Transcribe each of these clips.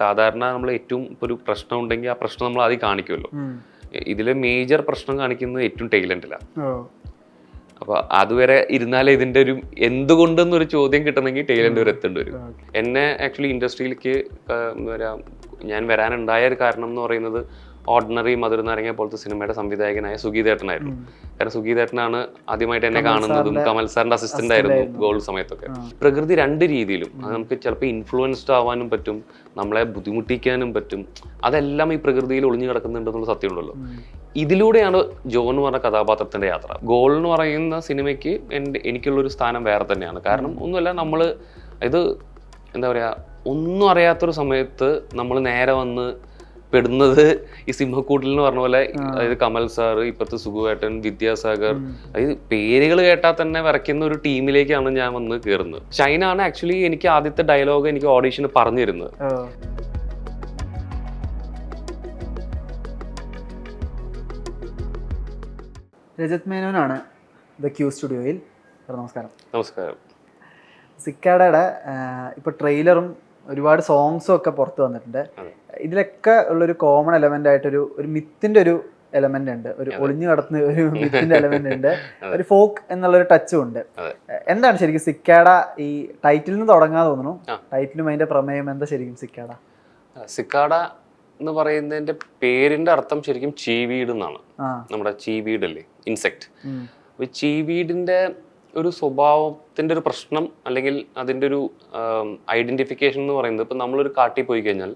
സാധാരണ നമ്മൾ ഏറ്റവും ഇപ്പൊ ഒരു പ്രശ്നം ഉണ്ടെങ്കിൽ ആ പ്രശ്നം നമ്മൾ ആദ്യം കാണിക്കുമല്ലോ. ഇതിലെ മേജർ പ്രശ്നം കാണിക്കുന്നത് ഏറ്റവും ടൈലൻഡിലാണ് ഓ. അപ്പൊ അതുവരെ ഇരുന്നാലേ ഇതിന്റെ ഒരു എന്തുകൊണ്ടെന്നൊരു ചോദ്യം കിട്ടണമെങ്കിൽ ടൈലൻഡ് വരെ എത്തേണ്ടി വരും. എന്നെ ആക്ച്വലി ഇൻഡസ്ട്രിയിലേക്ക് എന്താ പറയാ ഞാൻ വരാനുണ്ടായ ഒരു കാരണം എന്ന് പറയുന്നത് ഓർഡിനറി മധുര നാരങ്ങ പോലത്തെ സിനിമയുടെ സംവിധായകനായ സുഗീതേട്ടനായിരുന്നു. കാരണം സുഗീതേട്ടനാണ് ആദ്യമായിട്ട് എന്നെ കാണുന്നതും കമൽ സാറിന്റെ അസിസ്റ്റന്റ് ആയിരുന്നു. ഗോൾഡ് സമയത്തൊക്കെ. പ്രകൃതി രണ്ട് രീതിയിലും അത് നമുക്ക് ചിലപ്പോൾ ഇൻഫ്ലുവൻസ്ഡ് ആവാനും പറ്റും നമ്മളെ ബുദ്ധിമുട്ടിക്കാനും പറ്റും. അതെല്ലാം ഈ പ്രകൃതിയിൽ ഒളിഞ്ഞു കിടക്കുന്നുണ്ടെന്നുള്ള സത്യമുണ്ടല്ലോ. ഇതിലൂടെയാണ് ജോൺ എന്ന് പറഞ്ഞ കഥാപാത്രത്തിന്റെ യാത്ര. ഗോൾ എന്ന് പറയുന്ന സിനിമയ്ക്ക് എന്റെ എനിക്കുള്ളൊരു സ്ഥാനം വേറെ തന്നെയാണ്. കാരണം ഒന്നുമല്ല നമ്മൾ ഇത് എന്താ പറയാ ഒന്നും അറിയാത്തൊരു സമയത്ത് നമ്മൾ നേരെ വന്ന് പെടുന്നത് ഈ സിംഹക്കൂട്ടിൽ എന്ന് പറഞ്ഞ പോലെ അതായത് കമൽ സാർ ഇപ്പത്തെ സുഖുവേട്ടൻ വിദ്യാസാഗർ അതായത് പേരുകൾ കേട്ടാൽ തന്നെ വരയ്ക്കുന്ന ഒരു ടീമിലേക്കാണ് ഞാൻ വന്ന് കയറുന്നത്. ഷൈനാണ് ആക്ച്വലി എനിക്ക് ആദ്യത്തെ ഡയലോഗ് എനിക്ക് ഓഡീഷന് പറഞ്ഞിരുന്നത്. രജത് മേനോനാണ് ദ ക്യൂ സ്റ്റുഡിയോയിൽ നമസ്കാരം. നമസ്കാരം. സിക്കാഡയുടെ ഇപ്പോൾ ട്രെയിലറും ഒരുപാട് സോങ്സും ഒക്കെ പുറത്ത് വന്നിട്ടുണ്ട്. ഇതിലൊക്കെ ഉള്ളൊരു കോമൺ എലമെന്റ് ആയിട്ടൊരു ഒരു മിത്തിന്റെ ഒരു എലമെന്റ് ഉണ്ട്. ഒരു ഒളിഞ്ഞു കടത്തുന്ന ഒരു മിത്തിന്റെ എലമെന്റ് ഉണ്ട്. ഒരു ഫോക്ക് എന്നുള്ളൊരു ടച്ചും ഉണ്ട്. എന്താണ് ശരിക്കും സിക്കാഡ ഈ ടൈറ്റിലിന് നിന്ന് തുടങ്ങാതെ തോന്നുന്നു? ടൈറ്റിലും അതിന്റെ പ്രമേയം എന്താ ശരിക്കും സിക്കാഡ സിക്കാഡ എന്ന് പറയുന്നതിന്റെ പേരിന്റെ അർത്ഥം ശരിക്കും ചീവീട് എന്നാണ്. നമ്മുടെ ചീവീടല്ലേ? അല്ലേ ഇൻസെക്ട് ഉം. ഒരു സ്വഭാവത്തിന്റെ ഒരു പ്രശ്നം അല്ലെങ്കിൽ അതിന്റെ ഒരു ഐഡന്റിഫിക്കേഷൻ എന്ന് പറയുന്നത് ഇപ്പം നമ്മളൊരു കാട്ടിൽ പോയി കഴിഞ്ഞാൽ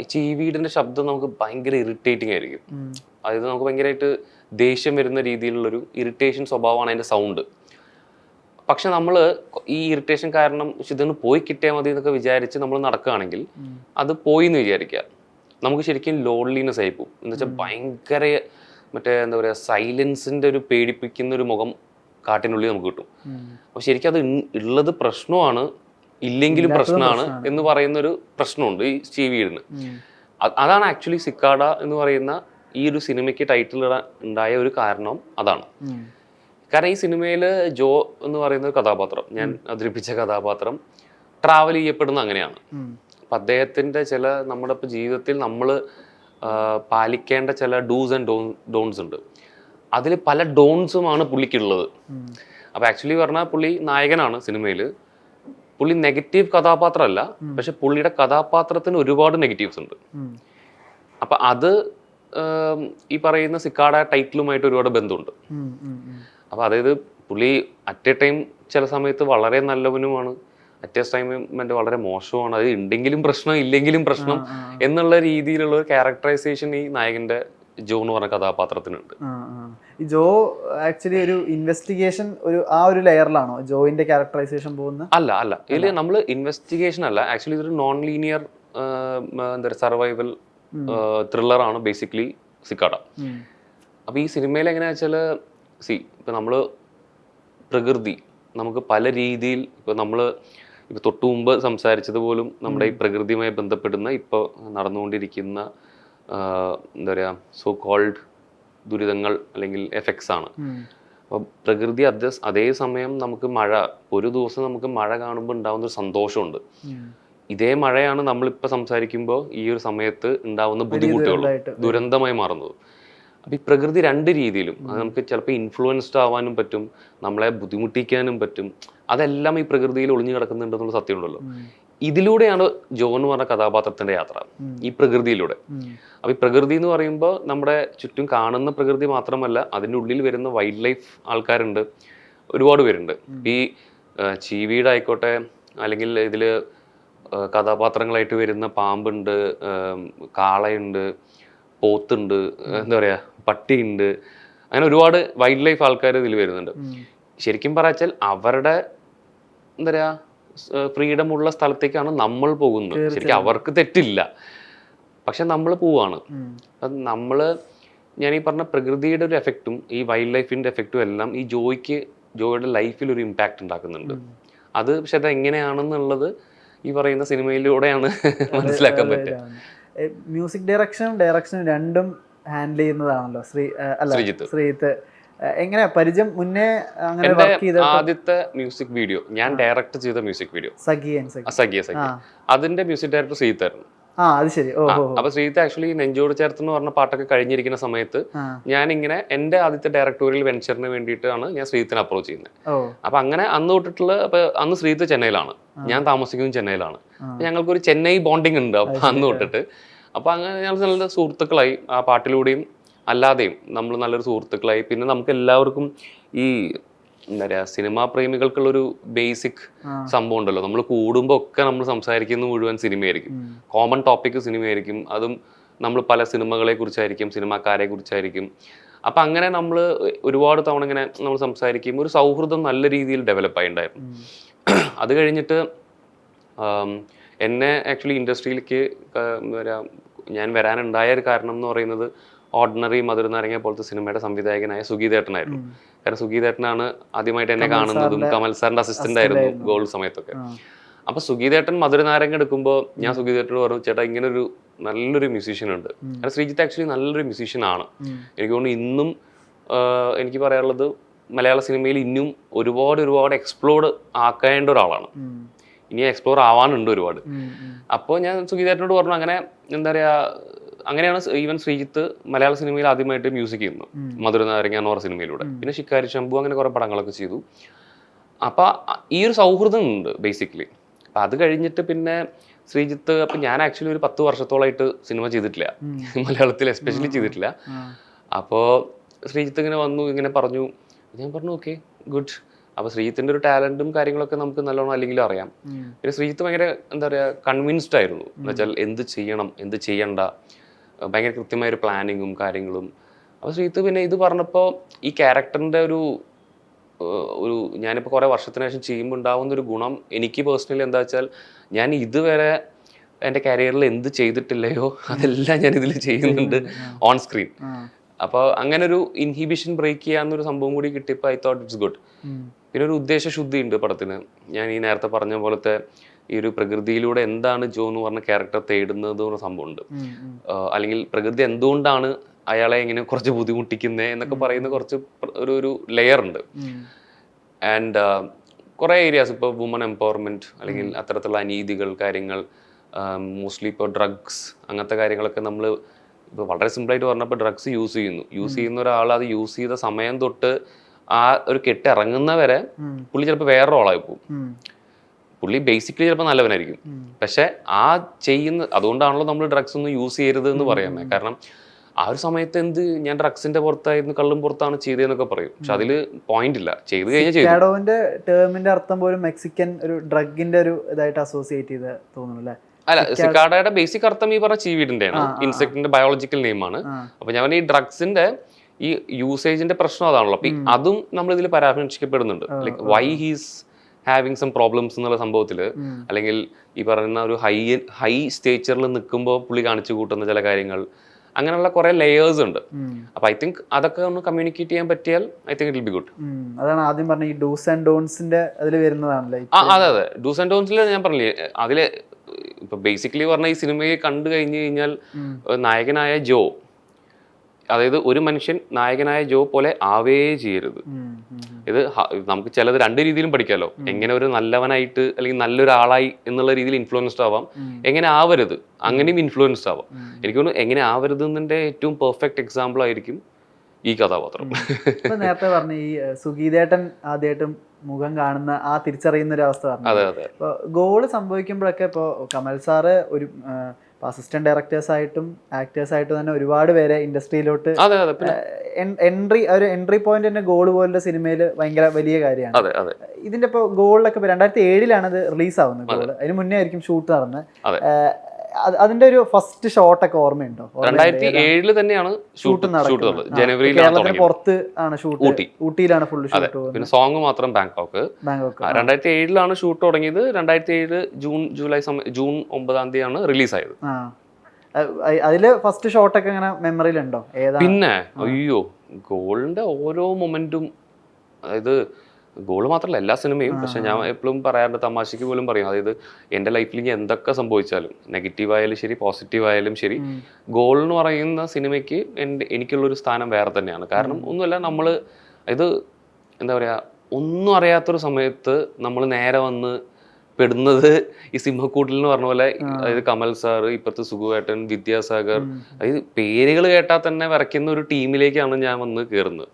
ഈ ചീവീടിന്റെ ശബ്ദം നമുക്ക് ഭയങ്കര ഇറിറ്റേറ്റിംഗ് ആയിരിക്കും. അതായത് നമുക്ക് ഭയങ്കരമായിട്ട് ദേഷ്യം വരുന്ന രീതിയിലുള്ളൊരു ഇറിറ്റേഷൻ സ്വഭാവമാണ് അതിന്റെ സൗണ്ട് പക്ഷെ നമ്മൾ ഈ ഇറിറ്റേഷൻ കാരണം "ശ്ശ്, ഇതൊന്ന് പോയി കിട്ടിയാൽ മതി എന്നൊക്കെ വിചാരിച്ച് നമ്മൾ നടക്കുകയാണെങ്കിൽ അത് പോയി എന്ന് വിചാരിക്കുക. നമുക്ക് ശരിക്കും ലോൺലിനെസ് ആയി പോകും. എന്ന് വെച്ചാൽ ഭയങ്കര മറ്റേ എന്താ പറയുക സൈലൻസിന്റെ ഒരു പേടിപ്പിക്കുന്ന ഒരു മുഖം കാട്ടിനുള്ളിൽ നമുക്ക് കിട്ടും. അപ്പോൾ അപ്പൊ ശരിക്കും അത് ഉള്ളത് പ്രശ്നമാണ് ഇല്ലെങ്കിലും പ്രശ്നമാണ്. എന്ന് പറയുന്ന ഒരു പ്രശ്നമുണ്ട് ഈ സ്റ്റീവീഡിന് അതാണ് ആക്ച്വലി സിക്കാഡ എന്ന് പറയുന്ന ഈ ഒരു സിനിമയ്ക്ക് ടൈറ്റിൽ ഉണ്ടായ ഒരു കാരണം അതാണ്. കാരണം ഈ സിനിമയിൽ ജോ എന്ന് പറയുന്ന ഒരു കഥാപാത്രം ഞാൻ അവതരിപ്പിച്ച കഥാപാത്രം ട്രാവൽ ചെയ്യപ്പെടുന്ന അങ്ങനെയാണ്. അപ്പം അദ്ദേഹത്തിന്റെ ചില നമ്മുടെ ഇപ്പോൾ ജീവിതത്തിൽ നമ്മൾ പാലിക്കേണ്ട ചില ഡൂസ് ആൻഡ് ഡോൺ ഡോൺസ് ഉണ്ട്. അതിൽ പല ഡോൺസുമാണ് പുള്ളിക്കുള്ളത്. അപ്പൊ അപ്പോൾ ആക്ച്വലി പറഞ്ഞാൽ പുള്ളി നായകനാണ് സിനിമയിൽ പുള്ളി നെഗറ്റീവ് കഥാപാത്രമല്ല പക്ഷെ പുള്ളിയുടെ കഥാപാത്രത്തിന് ഒരുപാട് നെഗറ്റീവ്സ് ഉണ്ട്. അപ്പൊ അത് ഈ പറയുന്ന സിക്കാഡ ടൈറ്റിലുമായിട്ട് ഒരുപാട് ബന്ധമുണ്ട്. അപ്പോൾ അതായത് പുള്ളി അറ്റ് എ ടൈം ചില സമയത്ത് വളരെ നല്ലവനുമാണ് അറ്റ് എ ടൈം വളരെ മോശമാണ് അത് ഉണ്ടെങ്കിലും പ്രശ്നം ഇല്ലെങ്കിലും പ്രശ്നം എന്നുള്ള രീതിയിലുള്ള ഒരു ക്യാരക്ടറൈസേഷൻ ഈ നായകന്റെ ജോ എന്ന് പറഞ്ഞ കഥാപാത്രത്തിനുണ്ട്. ഈ ജോ ആക്ച്വലി ഒരു ഇൻവെസ്റ്റിഗേഷൻ ഒരു ആ ഒരു ലെയറിലാണോ ജോയിന്റെ ക്യാരക്ടറൈസേഷൻ പോകുന്ന അല്ല അല്ല. ഇതിൽ നമ്മൾ ഇൻവെസ്റ്റിഗേഷൻ അല്ല ആക്ച്വലി ഇതൊരു നോൺ ലീനിയർ എന്താ പറയുക സർവൈവൽ ത്രില്ലറാണ് ബേസിക്കലി സിക്കാട. അപ്പൊ അപ്പോൾ ഈ സിനിമയിൽ എങ്ങനെയാ വെച്ചാൽ സി ഇപ്പം നമ്മൾ പ്രകൃതി നമുക്ക് പല രീതിയിൽ ഇപ്പോൾ നമ്മൾ ഇപ്പോൾ തൊട്ടു മുമ്പ് സംസാരിച്ചത് പോലും നമ്മുടെ ഈ പ്രകൃതിയുമായി ബന്ധപ്പെടുന്ന ഇപ്പോൾ നടന്നുകൊണ്ടിരിക്കുന്ന എന്താ പറയുക സോ കോൾഡ് ദുരിതങ്ങൾ അല്ലെങ്കിൽ എഫക്ട്സ് ആണ്. അപ്പോൾ പ്രകൃതി അതേ അതേസമയം നമുക്ക് മഴ ഒരു ദിവസം നമുക്ക് മഴ കാണുമ്പോൾ ഉണ്ടാകുന്ന ഒരു സന്തോഷമുണ്ട്. ഇതേ മഴയാണ് നമ്മളിപ്പോൾ സംസാരിക്കുമ്പോൾ ഈ ഒരു സമയത്ത് ഉണ്ടാവുന്ന ബുദ്ധിമുട്ടുകൾ ദുരന്തമായി മാറുന്നത്. അപ്പം ഈ പ്രകൃതി രണ്ട് രീതിയിലും അത് നമുക്ക് ചിലപ്പോൾ ഇൻഫ്ലുവൻസ്ഡ് ആവാനും പറ്റും നമ്മളെ ബുദ്ധിമുട്ടിക്കാനും പറ്റും അതെല്ലാം ഈ പ്രകൃതിയിൽ ഒളിഞ്ഞു കിടക്കുന്നുണ്ടെന്നുള്ള സത്യമുണ്ടല്ലോ. ഇതിലൂടെയാണ് ജോൺ എന്ന് പറഞ്ഞ കഥാപാത്രത്തിന്റെ യാത്ര. ഈ പ്രകൃതിയിലൂടെ. അപ്പൊ ഈ പ്രകൃതി എന്ന് പറയുമ്പോൾ നമ്മുടെ ചുറ്റും കാണുന്ന പ്രകൃതി മാത്രമല്ല അതിന്റെ ഉള്ളിൽ വരുന്ന വൈൽഡ് ലൈഫ് ആൾക്കാരുണ്ട് ഒരുപാട് പേരുണ്ട് ഈ ചീവീട് ചീവീടായിക്കോട്ടെ അല്ലെങ്കിൽ ഇതിൽ കഥാപാത്രങ്ങളായിട്ട് വരുന്ന പാമ്പുണ്ട് കാളയുണ്ട് പോത്തുണ്ട് എന്താ പറയുക പട്ടിയുണ്ട് അങ്ങനെ ഒരുപാട് വൈൽഡ് ലൈഫ് ആൾക്കാർ ഇതിൽ വരുന്നുണ്ട്. ശരിക്കും പറയാച്ചാൽ അവരുടെ എന്താ പറയാ ഫ്രീഡം ഉള്ള സ്ഥലത്തേക്കാണ് നമ്മൾ പോകുന്നത്. ശരിക്കും അവർക്ക് തെറ്റില്ല. പക്ഷെ നമ്മൾ പോവാണ്. നമ്മൾ ഞാൻ ഈ പറഞ്ഞ പ്രകൃതിയുടെ ഒരു എഫക്റ്റും ഈ വൈൽഡ് ലൈഫിന്റെ എഫക്റ്റും എല്ലാം ഈ ജോയ്ക്ക് ജോയുടെ ലൈഫിൽ ഒരു ഇമ്പാക്റ്റ് ഉണ്ടാക്കുന്നുണ്ട്. അത് പക്ഷെ അത് എങ്ങനെയാണെന്നുള്ളത് ഈ പറയുന്ന സിനിമയിലൂടെയാണ് മനസ്സിലാക്കാൻ പറ്റുക മ്യൂസിക് ഡയറക്ഷനും ഡയറക്ഷനും രണ്ടും ഹാൻഡിൽ ചെയ്യുന്നതാണല്ലോ. ശ്രീ അല്ല ശ്രീജിത്ത്. ശ്രീജിത്ത്. എങ്ങനെ പരിചയം മുന്നേ അങ്ങനെ വർക്ക് ചെയ്ത ആദ്യത്തെ മ്യൂസിക് വീഡിയോ ഞാൻ ഡയറക്ട് ചെയ്ത മ്യൂസിക് വീഡിയോ സഖിയൻ സഖി. അസഖിയ സഖിയ അതിന്റെ മ്യൂസിക് ഡയറക്ടർ ശ്രീത്തായിരുന്നു ആ അത് ശരി. അപ്പൊ ശ്രീത്ത് ആക്ച്വലി നെഞ്ചോട് ചേർത്ത് എന്ന് പറഞ്ഞ പാട്ടൊക്കെ കഴിഞ്ഞിരിക്കുന്ന സമയത്ത് ഞാൻ ഇങ്ങനെ എന്റെ ആദ്യത്തെ ഡയറക്ടോറിയൽ വെഞ്ചറിന് വേണ്ടിയിട്ടാണ് ഞാൻ ശ്രീത്തിനെ അപ്രോച്ച് ചെയ്യുന്നത് അപ്പൊ അങ്ങനെ അന്ന് തൊട്ടിട്ടുള്ള അപ്പൊ അന്ന് ശ്രീത്ത് ചെന്നൈയിലാണ്. ഞാൻ താമസിക്കുന്നത് ചെന്നൈയിലാണ്. ഞങ്ങൾക്കൊരു ചെന്നൈ ബോണ്ടിങ് ഉണ്ട് അപ്പൊ അന്ന് തൊട്ടിട്ട്. അപ്പൊ അങ്ങനെ ഞങ്ങൾ നല്ല സുഹൃത്തുക്കളായി. ആ പാട്ടിലൂടെയും അല്ലാതെയും നമ്മൾ നല്ലൊരു സുഹൃത്തുക്കളായി. പിന്നെ നമുക്ക് എല്ലാവർക്കും ഈ എന്താ പറയുക സിനിമാ പ്രേമികൾക്കുള്ളൊരു ബേസിക്. സംഭവം ഉണ്ടല്ലോ. നമ്മൾ കൂടുമ്പോൾ ഒക്കെ നമ്മൾ സംസാരിക്കുന്നത് മുഴുവൻ സിനിമയായിരിക്കും. Common topic സിനിമയായിരിക്കും. അതും നമ്മൾ പല സിനിമകളെ കുറിച്ചായിരിക്കും സിനിമാക്കാരെ കുറിച്ചായിരിക്കും അപ്പം അങ്ങനെ നമ്മൾ ഒരുപാട് തവണ ഇങ്ങനെ നമ്മൾ സംസാരിക്കും. ഒരു സൗഹൃദം നല്ല രീതിയിൽ ഡെവലപ്പ് ആയിട്ടുണ്ടായിരുന്നു ഉം. അത് കഴിഞ്ഞിട്ട് എന്നെ ആക്ച്വലി ഇൻഡസ്ട്രിയിലേക്ക് എന്താ പറയുക ഞാൻ വരാനുണ്ടായ ഒരു കാരണം എന്ന് പറയുന്നത് ഓർഡിനറി മധുരനാരങ്ങ പോലത്തെ സിനിമയുടെ സംവിധായകനായ സുഗീതേട്ടനായിരുന്നു. കാരണം സുഗീതേട്ടനാണ് ആദ്യമായിട്ട് എന്നെ കാണുന്നതും കമൽ സാറിന്റെ അസിസ്റ്റന്റ് ആയിരുന്നു ഗോൾ ഗോൾഡ് സമയത്തൊക്കെ. അപ്പൊ സുഗീതേട്ടൻ മധുരനാരങ്ങ എടുക്കുമ്പോൾ ഞാൻ സുഗീതേട്ടനോട് പറഞ്ഞു ചേട്ടാ ഇങ്ങനെ ഒരു നല്ലൊരു മ്യൂസീഷ്യൻ ഉണ്ട് കാരണം ശ്രീജിത്ത് ആക്ച്വലി നല്ലൊരു മ്യൂസീഷ്യൻ ആണ്. എനിക്ക് തോന്നുന്നു ഇന്നും എനിക്ക് പറയാനുള്ളത് മലയാള സിനിമയിൽ ഇന്നും ഒരുപാട് ഒരുപാട് എക്സ്പ്ലോർഡ് ആക്കേണ്ട ഒരാളാണ്. ഇനി എക്സ്പ്ലോർ ആവാനുണ്ട് ഒരുപാട്. അപ്പോൾ ഞാൻ സുഗീതേട്ടനോട് പറഞ്ഞു അങ്ങനെ എന്താ പറയാ അങ്ങനെയാണ് ഈവൻ ശ്രീജിത്ത് മലയാള സിനിമയിൽ ആദ്യമായിട്ട് മ്യൂസിക് ചെയ്യുന്നത്. മധുര നാരങ്ങ എന്ന് പറഞ്ഞ സിനിമയിലൂടെ. പിന്നെ ശിക്കാരി ശംഭു അങ്ങനെ കുറെ പടങ്ങളൊക്കെ ചെയ്തു. അപ്പൊ ഈ ഒരു സൗഹൃദം ഉണ്ട് ബേസിക്കലി അപ്പൊ അത് കഴിഞ്ഞിട്ട് പിന്നെ ശ്രീജിത്ത് അപ്പൊ ഞാൻ ആക്ച്വലി ഒരു പത്ത് വർഷത്തോളമായിട്ട് സിനിമ ചെയ്തിട്ടില്ല. മലയാളത്തിൽ എസ്പെഷ്യലി ചെയ്തിട്ടില്ല. അപ്പോൾ ശ്രീജിത്ത് ഇങ്ങനെ വന്നു ഇങ്ങനെ പറഞ്ഞു. ഞാൻ പറഞ്ഞു ഓക്കെ ഗുഡ് അപ്പോൾ ശ്രീജിത്തിന്റെ ഒരു ടാലന്റും കാര്യങ്ങളൊക്കെ നമുക്ക് നല്ലോണം അല്ലെങ്കിൽ അറിയാം. പിന്നെ ശ്രീജിത്ത് ഭയങ്കര എന്താ പറയുക കൺവിൻസ്ഡ് ആയിരുന്നു. എന്ന് വെച്ചാൽ എന്ത് ചെയ്യണം എന്ത് ചെയ്യണ്ട. ഭയങ്കര കൃത്യമായ ഒരു പ്ലാനിങ്ങും കാര്യങ്ങളും. അപ്പോൾ ശ്രീത്ത് പിന്നെ ഇത് പറഞ്ഞപ്പോൾ ഈ ക്യാരക്ടറിന്റെ ഒരു ഒരു ഞാനിപ്പോൾ കുറേ വർഷത്തിന് ശേഷം ചെയ്യുമ്പോൾ ഉണ്ടാവുന്ന ഒരു ഗുണം എനിക്ക് പേഴ്സണലി എന്താ വെച്ചാൽ ഞാൻ ഇതുവരെ എന്റെ കരിയറിൽ എന്ത് ചെയ്തിട്ടില്ലയോ അതെല്ലാം ഞാൻ ഇതിൽ ചെയ്യുന്നുണ്ട് ഓൺ സ്ക്രീൻ. അപ്പോൾ അങ്ങനെ ഒരു ഇൻഹിബിഷൻ ബ്രേക്ക് ചെയ്യാന്നൊരു സംഭവം കൂടി കിട്ടിയപ്പോൾ ഐ തോട്ട് ഇറ്റ്സ് ഗുഡ് പിന്നെ ഒരു ഉദ്ദേശ ശുദ്ധി ഉണ്ട് പടത്തിന്. ഞാൻ ഈ നേരത്തെ പറഞ്ഞ പോലത്തെ ഈ ഒരു പ്രകൃതിയിലൂടെ എന്താണ് ജോ എന്ന് പറഞ്ഞ ക്യാരക്ടർ തേടുന്നത് എന്ന സംഭവമുണ്ട്. അല്ലെങ്കിൽ പ്രകൃതി എന്തുകൊണ്ടാണ് അയാളെ ഇങ്ങനെ കുറച്ച് ബുദ്ധിമുട്ടിക്കുന്നത് എന്നൊക്കെ പറയുന്ന കുറച്ച് ഒരു ഒരു ലെയർ ഉണ്ട്. ആൻഡ് കുറേ ഏരിയാസ് ഇപ്പോൾ വുമൺ എംപവർമെന്റ് അല്ലെങ്കിൽ അത്തരത്തിലുള്ള അനീതികൾ കാര്യങ്ങൾ മോസ്റ്റ്ലി ഇപ്പോൾ ഡ്രഗ്സ് അങ്ങനത്തെ കാര്യങ്ങളൊക്കെ നമ്മൾ ഇപ്പോൾ വളരെ സിമ്പിളായിട്ട് പറഞ്ഞപ്പോൾ ഡ്രഗ്സ് യൂസ് ചെയ്യുന്നു. യൂസ് ചെയ്യുന്ന ഒരാൾ അത് യൂസ് ചെയ്ത സമയം തൊട്ട് ആ ഒരു കെട്ട് ഇറങ്ങുന്നവരെ ഉം. പുള്ളി ചിലപ്പോൾ വേറെ പോകും. പുള്ളി ബേസിക്കലി ചിലപ്പോൾ നല്ലവനായിരിക്കും. പക്ഷെ ആ ചെയ്യുന്ന അതുകൊണ്ടാണല്ലോ നമ്മൾ ഡ്രഗ്സ് ഒന്നും യൂസ് ചെയ്യരുത് എന്ന് പറയുന്നത് കാരണം ആ ഒരു സമയത്ത് എന്ത് ഞാൻ ഡ്രഗ്സിന്റെ പുറത്തായിരുന്നു കള്ളും പുറത്താണ് ചെയ്തതെന്നൊക്കെ പറയും. പക്ഷെ അതിൽ പോയിന്റ് ഇല്ല. ചെയ്ത് കഴിഞ്ഞാൽ ടേമിന്റെ അർത്ഥം പോലും മെക്സിക്കൻ ഒരു ഡ്രഗിന്റെ ഒരു ഇതായിട്ട് അസോസിയേറ്റ് ചെയ്ത് തോന്നുന്നു അല്ലേ? അല്ല സിക്കാഡയുടെ ബേസിക് അർത്ഥം ഈ പറഞ്ഞ ചീവീടിന്റെ ആണ് ഇൻസെക്ടിന്റെ ബയോളജിക്കൽ നെയിമാണ് ആണ്. അപ്പൊ ഞാൻ ഈ ഡ്രഗ്സിന്റെ ഈ യൂസേജിന്റെ പ്രശ്നം അതാണല്ലോ. അപ്പൊ അതും നമ്മൾ ഇതിൽ പരാമർശിക്കപ്പെടുന്നുണ്ട്. Like why he's having some problems എന്നുള്ള സംഭവത്തിൽ അല്ലെങ്കിൽ ഈ പറയുന്ന ഒരു ഹൈ ഹൈ സ്റ്റേച്ചറിൽ നിൽക്കുമ്പോൾ പുള്ളി കാണിച്ചു കൂട്ടുന്ന ചില കാര്യങ്ങൾ അങ്ങനെയുള്ള കുറെ ലെയേഴ്സ് ഉണ്ട്. അപ്പൊ ഐ തിങ്ക് അതൊക്കെ ഒന്ന് കമ്മ്യൂണിക്കേറ്റ് ചെയ്യാൻ പറ്റിയാൽ I think it be good. അതാണ് ആദ്യം പറഞ്ഞ ഈ ഡൂസ് ആൻഡ് ഡോൺസിന്റെ അതിൽ വരുന്നതാണല്ലേ അതെ അതെ ഡൂസ് ആൻഡ് ഡോൺസിൽ ഞാൻ പറഞ്ഞില്ലേ അതിൽ ഇപ്പൊ ബേസിക്കലി പറഞ്ഞ ഈ സിനിമയെ കണ്ടു കഴിഞ്ഞു കഴിഞ്ഞാൽ. നായകനായ ജോ അതായത് ഒരു മനുഷ്യൻ നായകനായ ജോ പോലെ ആവേ ചെയ്യരുത്. ഇത് നമുക്ക് ചിലത് രണ്ട് രീതിയിലും പഠിക്കാമല്ലോ എങ്ങനെ ഒരു നല്ലവനായിട്ട് അല്ലെങ്കിൽ നല്ലൊരാളായി എന്നുള്ള രീതിയിൽ ഇൻഫ്ലുവൻസ്ഡ് ആവാം. എങ്ങനെ ആവരുത് അങ്ങനെയും ഇൻഫ്ലുവൻസ്ഡ് ആവാം. എനിക്ക് തോന്നുന്നു എങ്ങനെ ആവരുത് എന്നതിന്റെ ഏറ്റവും പെർഫെക്റ്റ് എക്സാമ്പിൾ ആയിരിക്കും ഈ കഥാപാത്രം. ഇപ്പൊ നേരത്തെ പറഞ്ഞു ഈ സുഗീതേട്ടൻ ആദ്യമായിട്ടും മുഖം കാണുന്ന ആ തിരിച്ചറിയുന്ന ഒരു അവസ്ഥ പറഞ്ഞു ഗോൾ സംഭവിക്കുമ്പോഴൊക്കെ ഇപ്പോൾ കമൽ സാറ് ഒരു അസിസ്റ്റന്റ് ഡയറക്ടേഴ്സ് ആയിട്ടും ആക്ടേഴ്സ് ആയിട്ടും തന്നെ ഒരുപാട് പേരെ ഇൻഡസ്ട്രിയിലോട്ട് എൻട്രി ഒരു എൻട്രി പോയിന്റ് തന്നെ ഗോൾ പോലുള്ള സിനിമയിൽ ഭയങ്കര വലിയ കാര്യമാണ്. ഇതിന്റെ ഇപ്പോൾ ഗോളിലൊക്കെ രണ്ടായിരത്തി ഏഴിലാണ് ഇത് റിലീസ് ആവുന്നത് ഗോൾ അതിന് മുന്നേ ആയിരിക്കും ഷൂട്ട് നടന്നത് അതിന്റെ ഒരു ഫസ്റ്റ് ഷോട്ട് ഒക്കെ ഓർമ്മയുണ്ടോ? രണ്ടായിരത്തി? ഏഴിൽ തന്നെയാണ് ഷൂട്ട് ഷൂട്ട് ഷൂട്ട് നടക്കുന്നത്. ജനുവരിയിലാണ് പുറത്ത് ആണ് ഷൂട്ട് ഊട്ടി. ഊട്ടിയിലാണ് ഫുൾ ഷൂട്ട് പിന്നെ സോങ് മാത്രം ബാങ്കോക്ക് ബാങ്കോക്ക് രണ്ടായിരത്തി ഏഴിലാണ് ഷൂട്ട് തുടങ്ങിയത്. രണ്ടായിരത്തി ഏഴ് ജൂൺ ജൂലൈ ജൂൺ ഒമ്പതാം തീയതിയാണ് റിലീസായത് ആയത്. അതിൽ ഫസ്റ്റ് ഷോട്ടൊക്കെ ഇങ്ങനെ മെമ്മറിയിലുണ്ടോ ഏതാ പിന്നെ അയ്യോ ഗോളിന്റെ ഓരോ മൊമെന്റും അതായത് ഗോൾ മാത്രമല്ല എല്ലാ സിനിമയും. പക്ഷെ ഞാൻ എപ്പോഴും പറയാറുണ്ട് തമാശയ്ക്ക് പോലും പറയും. അതായത് എന്റെ ലൈഫിൽ ഇനി എന്തൊക്കെ സംഭവിച്ചാലും നെഗറ്റീവ് ആയാലും ശരി പോസിറ്റീവ് ആയാലും ശരി ഗോൾ എന്ന് പറയുന്ന സിനിമയ്ക്ക് എന്റെ എനിക്കുള്ളൊരു സ്ഥാനം വേറെ തന്നെയാണ്. കാരണം ഒന്നുമല്ല നമ്മൾ ഇത് എന്താ പറയുക ഒന്നും അറിയാത്തൊരു സമയത്ത് നമ്മൾ നേരെ വന്ന് പെടുന്നത് ഈ സിംഹക്കൂട്ടിൽ എന്ന് പറഞ്ഞ പോലെ അതായത് കമൽ സാർ ഇപ്പത്തെ സുഖുവേട്ടൻ വിദ്യാസാഗർ അതായത് പേരുകൾ കേട്ടാൽ തന്നെ വരയ്ക്കുന്ന ഒരു ടീമിലേക്കാണ് ഞാൻ വന്ന് കയറുന്നത്.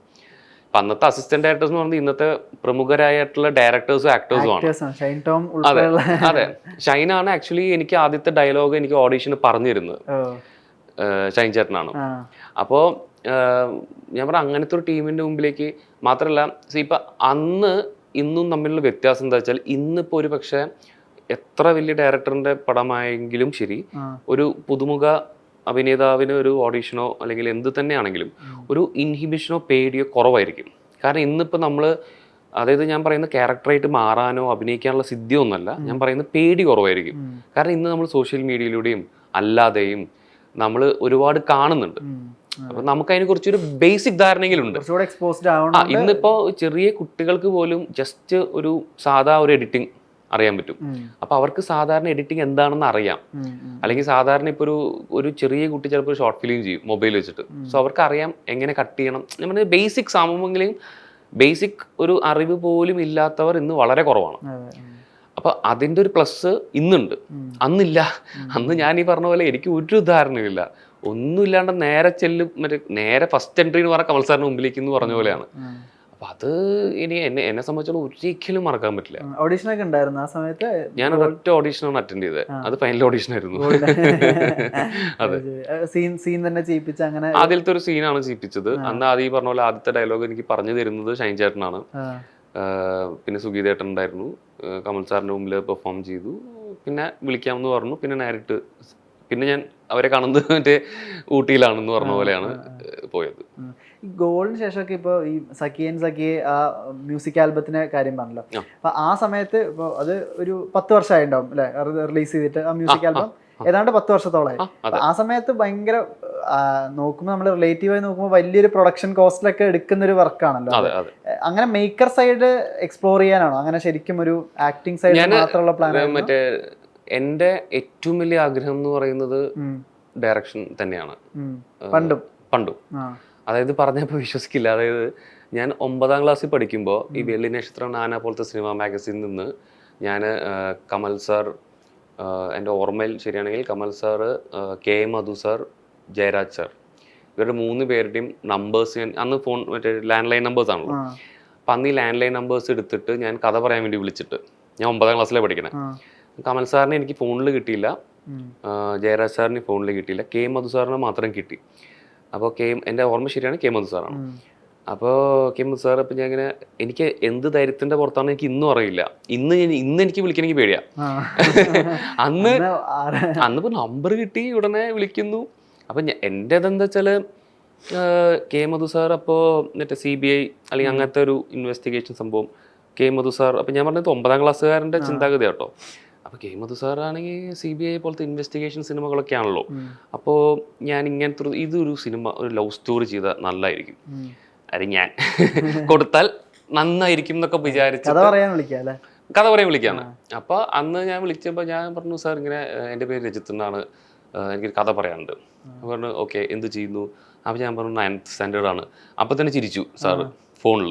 അപ്പൊ അന്നത്തെ അസിസ്റ്റന്റ് ഡയറക്ടേഴ്സ് എന്ന് പറഞ്ഞാൽ ഇന്നത്തെ പ്രമുഖരായിട്ടുള്ള ഡയറക്ടേഴ്സും ആക്ടേഴ്സും ആണ്. അതെ ആണ്. അതെ ഷൈനാണ് ആക്ച്വലി എനിക്ക് ആദ്യത്തെ ഡയലോഗ് എനിക്ക് ഓഡീഷന് പറഞ്ഞിരുന്നത്. ഷൈൻ ചേട്ടനാണ്. അപ്പോ അപ്പോൾ ഞാൻ പറഞ്ഞ അങ്ങനത്തെ ഒരു ടീമിന്റെ മുമ്പിലേക്ക് മാത്രമല്ല ഇപ്പൊ അന്ന് ഇന്നും തമ്മിലുള്ള വ്യത്യാസം എന്താ വെച്ചാൽ ഇന്നിപ്പോ ഒരു പക്ഷേ എത്ര വലിയ ഡയറക്ടറിന്റെ പടമായെങ്കിലും ശരി ഒരു പുതുമുഖ അഭിനേതാവിന് ഒരു ഓഡീഷനോ അല്ലെങ്കിൽ എന്ത് തന്നെയാണെങ്കിലും ഒരു ഇൻഹിബിഷനോ പേടിയോ കുറവായിരിക്കും. കാരണം ഇന്നിപ്പോൾ നമ്മൾ അതായത് ഞാൻ പറയുന്ന ക്യാരക്ടറായിട്ട് മാറാനോ അഭിനയിക്കാനുള്ള സിദ്ധിയൊന്നുമല്ല. ഞാൻ പറയുന്ന പേടി കുറവായിരിക്കും. കാരണം ഇന്ന് നമ്മൾ സോഷ്യൽ മീഡിയയിലൂടെയും അല്ലാതെയും നമ്മൾ ഒരുപാട് കാണുന്നുണ്ട്. അപ്പൊ നമുക്ക് അതിനെ കുറിച്ചൊരു ബേസിക് ധാരണയെങ്കിലും ഉണ്ട് ഇന്നിപ്പോ ചെറിയ കുട്ടികൾക്ക് പോലും ജസ്റ്റ് ഒരു സാധാ ഒരു എഡിറ്റിംഗ് അറിയാൻ പറ്റും. അപ്പോൾ അപ്പൊ അവർക്ക് സാധാരണ എഡിറ്റിംഗ് എന്താണെന്ന് അറിയാം. അല്ലെങ്കിൽ സാധാരണ ഇപ്പോൾ ഒരു ഒരു ചെറിയ കുട്ടി ചിലപ്പോൾ ഷോർട്ട് ഫിലിം ചെയ്യും മൊബൈൽ വെച്ചിട്ട്. സോ അവർക്ക് അറിയാം എങ്ങനെ കട്ട് ചെയ്യണം. നമ്മുടെ ബേസിക് സാമൂഹ്യങ്ങളെയും ബേസിക് ഒരു അറിവ് പോലും ഇല്ലാത്തവർ ഇന്ന് വളരെ കുറവാണ്. അപ്പോൾ അതിന്റെ ഒരു പ്ലസ് ഇന്നുണ്ട്. അന്നില്ല. അന്ന് ഞാൻ ഈ പറഞ്ഞ പോലെ എനിക്ക് ഒരു ഉദാഹരണമില്ല ഒന്നുമില്ലാണ്ട് നേരെ ചെല്ലും മറ്റേ നേരെ ഫസ്റ്റ് എൻട്രി എന്ന് പറഞ്ഞാൽ കമൽ സാറിന് മുമ്പിലേക്ക് എന്ന് പറഞ്ഞ പോലെയാണ്. അപ്പൊ അത് ഇനി എന്നെ എന്നെ സംബന്ധിച്ചോളം ഒരിക്കലും മറക്കാൻ പറ്റില്ല. ഓഡീഷൻ ഒക്കെ ഉണ്ടായിരുന്നു ആ സമയത്ത്? ഞാൻ ഒരൊറ്റ ഓഡീഷനാണ് അറ്റൻഡ് ചെയ്തത്. അത് ഫൈനൽ ഓഡീഷൻ ആയിരുന്നു. അതെ സീൻ സീൻ തന്നെ ചെയ്യിപ്പിച്ച് അങ്ങനെ ആദ്യത്തെ ഒരു സീനാണ് ചെയ്യിപ്പിച്ചത്. അന്ന് ആദ്യം ഈ പറഞ്ഞ പോലെ ആദ്യത്തെ ഡയലോഗ് എനിക്ക് പറഞ്ഞു തരുന്നത് ഷൈൻ ചേട്ടനാണ്. പിന്നെ സുഗീതേട്ടൻ ഉണ്ടായിരുന്നു. കമൽ സാറിന്റെ മുമ്പിൽ പെർഫോം ചെയ്തു. പിന്നെ വിളിക്കാമെന്ന് പറഞ്ഞു. പിന്നെ നേരിട്ട് പിന്നെ ഞാൻ അവരെ കാണുന്നത് മറ്റേ ഊട്ടിയിലാണെന്ന് പറഞ്ഞ പോലെയാണ് പോയത്. ഗോളിന് ശേഷമൊക്കെ ഇപ്പോൾ ഈ സഖിയൻ സഖിയെ ആ മ്യൂസിക് ആൽബത്തിന്റെ കാര്യം പറഞ്ഞല്ലോ. അപ്പോൾ അപ്പൊ ആ സമയത്ത് ഇപ്പോൾ അത് ഒരു പത്ത് വർഷമായി ഉണ്ടാവും അല്ലെ റിലീസ് ചെയ്തിട്ട് ആ മ്യൂസിക് ആൽബം ഏതാണ്ട് പത്ത് വർഷത്തോളമായി. ആ സമയത്ത് ഭയങ്കര നോക്കുമ്പോൾ നമ്മൾ റിലേറ്റീവായി നോക്കുമ്പോൾ വലിയൊരു പ്രൊഡക്ഷൻ കോസ്റ്റിലൊക്കെ എടുക്കുന്ന ഒരു വർക്കാണല്ലോ അങ്ങനെ മേക്കർ സൈഡ് എക്സ്പ്ലോർ ചെയ്യാനാണോ? അങ്ങനെ ശരിക്കും ഒരു ആക്ടിങ് സൈഡ് മാത്രമുള്ള പ്ലാൻ മറ്റേ എന്റെ ഏറ്റവും വലിയ ആഗ്രഹം എന്ന് പറയുന്നത് ഡയറക്ഷൻ തന്നെയാണ്. പണ്ടും. പണ്ടും. അതായത് പറഞ്ഞപ്പോൾ വിശ്വസിക്കില്ല. അതായത് ഞാൻ ഒമ്പതാം ക്ലാസ്സിൽ പഠിക്കുമ്പോൾ ഈ വെള്ളി നക്ഷത്രം നാന പോലത്തെ സിനിമ മാഗസിൻ നിന്ന് ഞാൻ കമൽ സാർ എന്റെ ഓർമ്മയിൽ ശരിയാണെങ്കിൽ Kamal sir K M Madhu sir Jayaraj sir ഇവരുടെ മൂന്ന് പേരുടെയും നമ്പേഴ്സ് ഞാൻ അന്ന് ഫോൺ മറ്റേ ലാൻഡ് ലൈൻ നമ്പേഴ്സ് ആണല്ലോ അപ്പം അന്ന് ഈ ലാൻഡ് ലൈൻ നമ്പേഴ്സ് എടുത്തിട്ട് ഞാൻ കഥ പറയാൻ വേണ്ടി വിളിച്ചിട്ട് ഞാൻ ഒമ്പതാം ക്ലാസ്സിലാണ് പഠിക്കണേ. കമൽ സാറിനെ എനിക്ക് ഫോണിൽ കിട്ടിയില്ല. ജയരാജ് സാറിന് ഫോണിൽ കിട്ടിയില്ല. കെ മധു സാറിന് മാത്രം കിട്ടി. അപ്പോൾ കെ എന്റെ ഓർമ്മ ശരിയാണ് കെ മധു സാറാണ്. അപ്പോൾ കെ മധു സാർ അപ്പം ഞാൻ ഇങ്ങനെ എനിക്ക് എന്ത് ധൈര്യത്തിന്റെ പുറത്താണ് എനിക്ക് ഇന്നും അറിയില്ല. ഇന്ന് ഞാൻ ഇന്ന് എനിക്ക് വിളിക്കണമെങ്കിൽ പേടിയാ. അന്ന് അന്ന് ഇപ്പോൾ നമ്പർ കിട്ടി ഉടനെ വിളിക്കുന്നു. അപ്പം എന്റെ ഇതെന്താ വെച്ചാൽ കെ മധു സാർ അപ്പോൾ മറ്റേ സി ബി ഐ അല്ലെങ്കിൽ അങ്ങനത്തെ ഒരു ഇൻവെസ്റ്റിഗേഷൻ സംഭവം. കെ മധു സാർ അപ്പം ഞാൻ പറഞ്ഞത് ഒമ്പതാം ക്ലാസ്സുകാരന്റെ ചിന്താഗതി കേട്ടോ അപ്പോൾ കെ മധു സാറാണെങ്കിൽ സി ബി ഐ പോലത്തെ ഇൻവെസ്റ്റിഗേഷൻ സിനിമകളൊക്കെ ആണല്ലോ അപ്പോ അപ്പോൾ ഞാൻ ഇങ്ങനത്തെ ഒരു ഇതൊരു സിനിമ ഒരു ലവ് സ്റ്റോറി ചെയ്താൽ നല്ലതായിരിക്കും. അത് ഞാൻ കൊടുത്താൽ നന്നായിരിക്കും എന്നൊക്കെ വിചാരിച്ചു കഥ പറയാൻ വിളിക്കാം കഥ പറയാൻ വിളിക്കാണ് അപ്പൊ അന്ന് ഞാൻ വിളിച്ചപ്പോൾ ഞാൻ പറഞ്ഞു സാർ ഇങ്ങനെ എന്റെ പേര് രജിത്ത് എന്നാണ് എനിക്കൊരു കഥ പറയാനുണ്ട്. പറഞ്ഞു ഓക്കെ എന്ത് ചെയ്യുന്നു? അപ്പോൾ ഞാൻ പറഞ്ഞു നയൻത്ത് സ്റ്റാൻഡേർഡ് ആണ് അപ്പൊ തന്നെ ചിരിച്ചു സാറ് ഫോണിൽ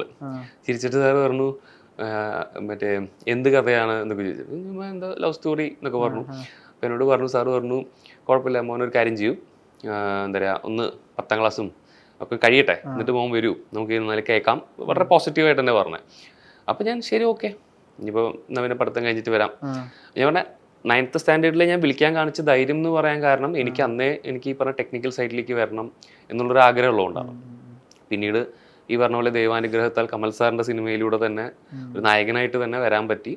ചിരിച്ചിട്ട് സാറ് പറഞ്ഞു മറ്റേ എന്ത് കഥയാണ് എന്നൊക്കെ ചോദിച്ചു. എന്താ ലവ് സ്റ്റോറി എന്നൊക്കെ പറഞ്ഞു. അപ്പം എന്നോട് പറഞ്ഞു സാറ് പറഞ്ഞു കുഴപ്പമില്ല മോൻ ഒരു കാര്യം ചെയ്യും. എന്താ പറയുക ഒന്ന് പത്താം ക്ലാസ്സും ഒക്കെ കഴിയട്ടെ. എന്നിട്ട് മോൻ വരൂ. നമുക്ക് നല്ല കേൾക്കാം. വളരെ പോസിറ്റീവായിട്ട് തന്നെ പറഞ്ഞത് അപ്പം ഞാൻ ശരി ഓക്കെ ഇനിയിപ്പോൾ നവീന പിന്നെ പഠിത്തം കഴിഞ്ഞിട്ട് വരാം. ഞാൻ പറഞ്ഞ നയൻത്ത് സ്റ്റാൻഡേർഡിൽ ഞാൻ വിളിക്കാൻ കാണിച്ച ധൈര്യം എന്ന് പറയാൻ കാരണം എനിക്ക് അന്നേ എനിക്ക് ഈ പറഞ്ഞ ടെക്നിക്കൽ സൈഡിലേക്ക് വരണം എന്നുള്ളൊരു ആഗ്രഹമുള്ളതുകൊണ്ടാണ്. പിന്നീട് ഈ പറഞ്ഞ പോലെ ദൈവാനുഗ്രഹത്താൽ കമൽ സാറിന്റെ സിനിമയിലൂടെ തന്നെ ഒരു നായകനായിട്ട് തന്നെ വരാൻ പറ്റി.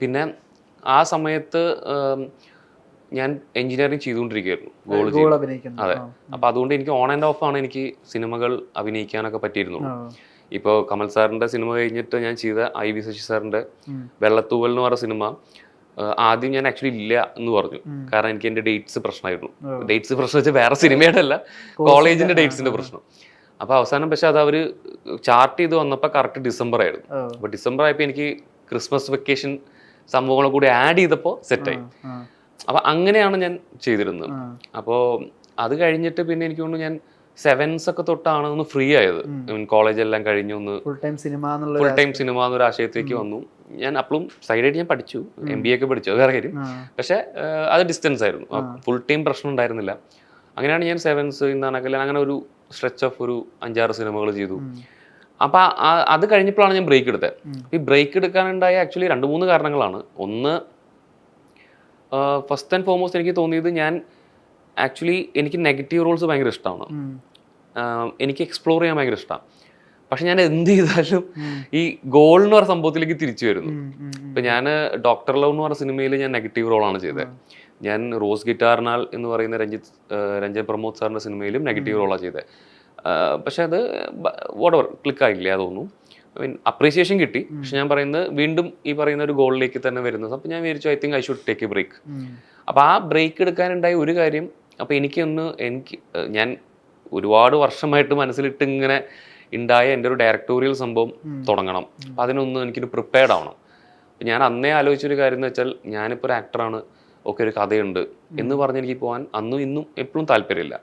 പിന്നെ ആ സമയത്ത് ഞാൻ എഞ്ചിനീയറിംഗ് ചെയ്തുകൊണ്ടിരിക്കുകയായിരുന്നു. ഗോൾ അതെ. അപ്പൊ അതുകൊണ്ട് എനിക്ക് ഓൺ ആൻഡ് ഓഫ് ആണ് എനിക്ക് സിനിമകൾ അഭിനയിക്കാനൊക്കെ പറ്റിയിരുന്നുള്ളൂ. ഇപ്പോൾ കമൽ സാറിന്റെ സിനിമ കഴിഞ്ഞിട്ട് ഞാൻ ചെയ്ത ഐ വി ശശി സാറിന്റെ വെള്ളത്തൂവൽ എന്ന് പറഞ്ഞ സിനിമ ആദ്യം ഞാൻ ആക്ച്വലി ഇല്ല എന്ന് പറഞ്ഞു. കാരണം എനിക്ക് എന്റെ ഡേറ്റ്സ് പ്രശ്നമായിരുന്നു. ഡേറ്റ്സ് പ്രശ്നം വെച്ചാൽ വേറെ സിനിമയുടെ അല്ല കോളേജിന്റെ ഡേറ്റ്സിന്റെ പ്രശ്നം. അപ്പോൾ അവസാനം പക്ഷെ അത് അവർ ചാർട്ട് ചെയ്ത് വന്നപ്പോൾ കറക്റ്റ് ഡിസംബർ ആയിരുന്നു. അപ്പൊ അപ്പോൾ ഡിസംബർ ആയപ്പോൾ എനിക്ക് ക്രിസ്മസ് വെക്കേഷൻ സംഭവങ്ങളെ കൂടി ആഡ് ചെയ്തപ്പോൾ സെറ്റായി ആയി. അപ്പോൾ അങ്ങനെയാണ് ഞാൻ ചെയ്തിരുന്നത്. അപ്പോൾ അത് കഴിഞ്ഞിട്ട് പിന്നെ എനിക്ക് തോന്നുന്നു ഞാൻ സെവൻസ് ഒക്കെ തൊട്ടാണ് ഒന്ന് ഫ്രീ ആയത്. കോളേജ് എല്ലാം കഴിഞ്ഞു ഒന്ന് full time cinema full time cinema എന്നൊരു ആശയത്തേക്ക് വന്നു. ഞാൻ അപ്പോഴും സൈഡായിട്ട് ഞാൻ പഠിച്ചു. എം ബി എ ഒക്കെ പഠിച്ചു. അത് വേറെ കാര്യം. പക്ഷെ പക്ഷേ അത് ഡിസ്റ്റൻസ് ആയിരുന്നു. ഫുൾ ടൈം പ്രശ്നം ഉണ്ടായിരുന്നില്ല. അങ്ങനെയാണ് ഞാൻ സെവൻസ് ഇന്നാണക്കല്ല അങ്ങനെ ഒരു സ്ട്രെച്ച് ഓഫ് ഒരു അഞ്ചാറ് സിനിമകൾ ചെയ്തു. അപ്പോൾ അത് കഴിഞ്ഞപ്പോഴാണ് ഞാൻ ബ്രേക്ക് എടുത്തത്. ഈ ബ്രേക്ക് എടുക്കാനുണ്ടായ ആക്ച്വലി രണ്ട് മൂന്ന് കാരണങ്ങളാണ്. ഒന്ന് ഫസ്റ്റ് ആൻഡ് ഫോർമോസ്റ്റ് എനിക്ക് തോന്നിയത് ഞാൻ ആക്ച്വലി എനിക്ക് നെഗറ്റീവ് റോൾസ് ഭയങ്കര ഇഷ്ടമാണ്. എനിക്ക് എക്സ്പ്ലോർ ചെയ്യാൻ ഭയങ്കര ഇഷ്ടമാണ് പക്ഷെ ഞാൻ എന്ത് ചെയ്താലും ഈ ഗോൾ എന്ന് പറഞ്ഞ സംഭവത്തിലേക്ക് തിരിച്ചു വരുന്നു. ഇപ്പൊ ഞാൻ ഡോക്ടർ ലവ് എന്ന് പറഞ്ഞ സിനിമയിൽ ഞാൻ നെഗറ്റീവ് റോളാണ് ചെയ്തത് ഞാൻ റോസ് ഗിറ്റാറിനാൽ എന്ന് പറയുന്ന രഞ്ജിത്ത് രഞ്ജൻ പ്രമോദ് സാറിന്റെ സിനിമയിലും നെഗറ്റീവ് റോളാണ് ചെയ്തത്. പക്ഷേ അത് വോട്ടവർ ക്ലിക്ക് ആയില്ല തോന്നുന്നു. മീൻ അപ്രീസിയേഷൻ കിട്ടി. പക്ഷെ ഞാൻ പറയുന്നത് വീണ്ടും ഈ പറയുന്ന ഒരു ഗോളിലേക്ക് തന്നെ വരുന്നത്. അപ്പം ഞാൻ വിചാരിച്ചു I think I should take a break അപ്പോൾ ആ ബ്രേക്ക് എടുക്കാനുണ്ടായ ഒരു കാര്യം അപ്പോൾ എനിക്കൊന്ന് എനിക്ക് ഞാൻ ഒരുപാട് വർഷമായിട്ട് മനസ്സിലിട്ട് ഇങ്ങനെ ഉണ്ടായ എന്റെ ഒരു ഡയറക്ടോറിയൽ സംഭവം തുടങ്ങണം. അപ്പം അതിനൊന്ന് എനിക്കൊരു പ്രിപ്പയർഡ് ആവണം. ഞാൻ അന്നേ ആലോചിച്ചൊരു കാര്യം എന്ന് വെച്ചാൽ ഞാനിപ്പോൾ ഒരു ആക്ടറാണ് ഒക്കെ ഒരു കഥയുണ്ട്. എന്ന് പറഞ്ഞ് എനിക്ക് പോകാൻ അന്നും ഇന്നും എപ്പോഴും താല്പര്യമില്ല.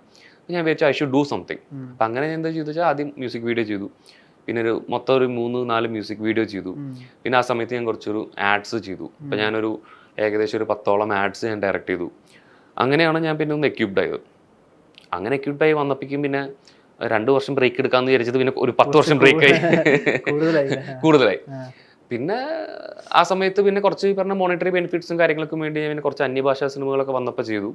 ഞാൻ വിചാരിച്ചു ഐ ഷുഡ് ഡൂ സംതിങ്. അപ്പം അങ്ങനെ ഞാൻ എന്താ ചെയ്തു വെച്ചാൽ ആദ്യം മ്യൂസിക് വീഡിയോ ചെയ്തു. പിന്നെ ഒരു മൊത്തം ഒരു മൂന്ന് നാല് മ്യൂസിക് വീഡിയോ ചെയ്തു. പിന്നെ ആ സമയത്ത് ഞാൻ കുറച്ചൊരു ആഡ്സ് ചെയ്തു. അപ്പം ഞാനൊരു ഏകദേശം ഒരു പത്തോളം ആഡ്സ് ഞാൻ ഡയറക്റ്റ് ചെയ്തു. അങ്ങനെയാണ് ഞാൻ പിന്നെ ഒന്ന് എക്യൂപ്ഡ് ആയത്. അങ്ങനെ എക്യൂപ്ഡ് ആയി വന്നപ്പോഴേക്കും പിന്നെ രണ്ട് വർഷം ബ്രേക്ക് എടുക്കാമെന്ന് വിചാരിച്ചത് പിന്നെ ഒരു പത്ത് വർഷം ബ്രേക്ക് ആയി. കൂടുതലായി. പിന്നെ ആ സമയത്ത് പിന്നെ കുറച്ച് ഈ പറഞ്ഞ മോണിറ്ററി ബെനിഫിറ്റ്സും കാര്യങ്ങൾക്കും വേണ്ടി ഞാൻ പിന്നെ കുറച്ച് അന്യഭാഷാ സിനിമകളൊക്കെ വന്നപ്പോൾ ചെയ്തു.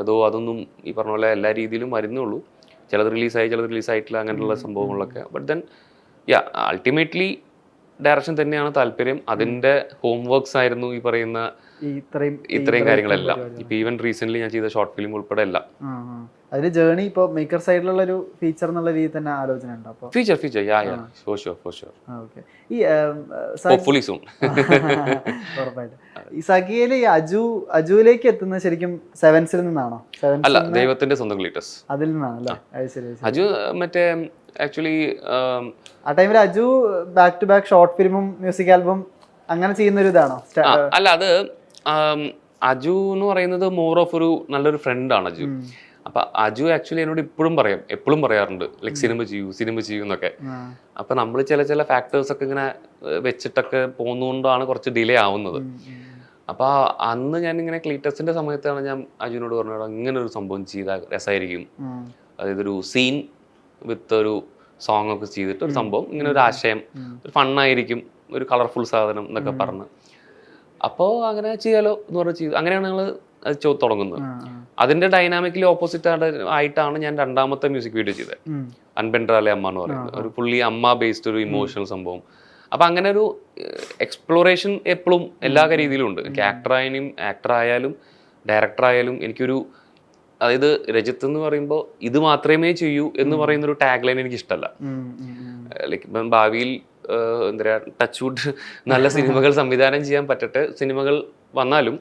അതോ അതൊന്നും ഈ പറഞ്ഞ പോലെ എല്ലാ രീതിയിലും വരുന്നുള്ളൂ ചിലത് റിലീസായി ചിലത് റിലീസായിട്ടില്ല അങ്ങനെയുള്ള സംഭവങ്ങളൊക്കെ. But then ya ultimately direction തന്നെയാണ് താല്പര്യം. അതിന്റെ ഹോംവർക്സ് ആയിരുന്നു ഈ പറയുന്ന ഇത്രയും ഇത്രയും കാര്യങ്ങളെല്ലാം. ഇപ്പൊ ഈവൻ റീസെന്റ് ഞാൻ ചെയ്ത ഷോർട്ട് ഫിലിം ഉൾപ്പെടെ എല്ലാം. അതിൽ ജേണി ഇപ്പോ മേക്കർ സൈഡിലുള്ള ഒരു ഫീച്ചർ എന്നുള്ള രീതിയിൽ തന്നെ ആലോചന ഉണ്ട് അപ്പോൾ feature feature ya ya for sure for sure okay ഈ ഹോപ്പ്ഫുള്ളി സൂൺ ഉറപ്പായിട്ടും. ഈ സഖിയിൽ ഈ അജു അജുവിലേക്ക് എത്തുന്നത് ശരിക്കും സെവൻസിൽ നിന്നാണോ? അല്ല ദൈവത്തിന്റെ സ്വന്തം ഗ്ലീറ്റസ് അതിൽ നിന്നാണ് അല്ലേ അത് ശരി അജു മറ്റേ ആക്ച്വലി ആ ടൈമിൽ Aju back to back short ഫിലിമും music album അങ്ങനെ ചെയ്യുന്ന ഒരു ഇതാണോ അല്ല അത് അജു എന്ന് പറയുന്നത് മോർ ഓഫ് ഒരു നല്ലൊരു ഫ്രണ്ടാണ് അജു. അപ്പൊ അജു ആക്ച്വലി എന്നോട് ഇപ്പോഴും പറയാം എപ്പോഴും പറയാറുണ്ട് ലൈക് സിനിമ ചെയ്യൂ സിനിമ ചെയ്യൂ എന്നൊക്കെ. അപ്പൊ നമ്മൾ ചില ചില ഫാക്ടേഴ്സ് ഒക്കെ ഇങ്ങനെ വെച്ചിട്ടൊക്കെ പോകുന്നതുകൊണ്ടാണ് കുറച്ച് ഡിലേ ആവുന്നത്. അപ്പൊ അന്ന് ഞാൻ ഇങ്ങനെ ക്ലീറ്റസിന്റെ സമയത്താണ് ഞാൻ അജുനോട് പറഞ്ഞത് ഇങ്ങനെ ഒരു സംഭവം ചെയ്താൽ രസമായിരിക്കും അതായത് ഒരു സീൻ വിത്ത് ഒരു സോങ് ഒക്കെ ചെയ്തിട്ട് ഒരു സംഭവം ഇങ്ങനെ ഒരു ആശയം ഒരു ഫണ്ണായിരിക്കും ഒരു കളർഫുൾ സാധനം എന്നൊക്കെ പറഞ്ഞ്. അപ്പോൾ അങ്ങനെ ചെയ്യാലോ എന്ന് പറഞ്ഞ് ചെയ്തു അങ്ങനെയാണ് ഞങ്ങൾ അത് തുടങ്ങുന്നത്. അതിന്റെ ഡൈനാമിക്കലി ഓപ്പോസിറ്റ് ആയിട്ടാണ് ഞാൻ രണ്ടാമത്തെ മ്യൂസിക് വീഡിയോ ചെയ്തത്. അൻപെൻഡ്രാലെ അമ്മ എന്ന് പറയുന്നത്. ഒരു പുള്ളി അമ്മ ബേസ്ഡ് ഒരു ഇമോഷണൽ സംഭവം. അപ്പൊ അങ്ങനെ ഒരു എക്സ്പ്ലോറേഷൻ എപ്പോഴും എല്ലാ രീതിയിലും ഉണ്ട് എനിക്ക് ആക്ടർ ആയാലും ആക്ടർ ആയാലും ഡയറക്ടർ ആയാലും എനിക്കൊരു അതായത് രജിത്ത് എന്ന് പറയുമ്പോൾ ഇത് മാത്രമേ ചെയ്യൂ എന്ന് പറയുന്ന ഒരു ടാഗ് ലൈൻ എനിക്ക് ഇഷ്ടമല്ല. ലൈക്ക് ഇപ്പം ഭാവിയിൽ എന്താ പറയുക ടച്ച് വുഡ് നല്ല സിനിമകൾ സംവിധാനം ചെയ്യാൻ പറ്റട്ടെ സിനിമകൾ വന്നാലും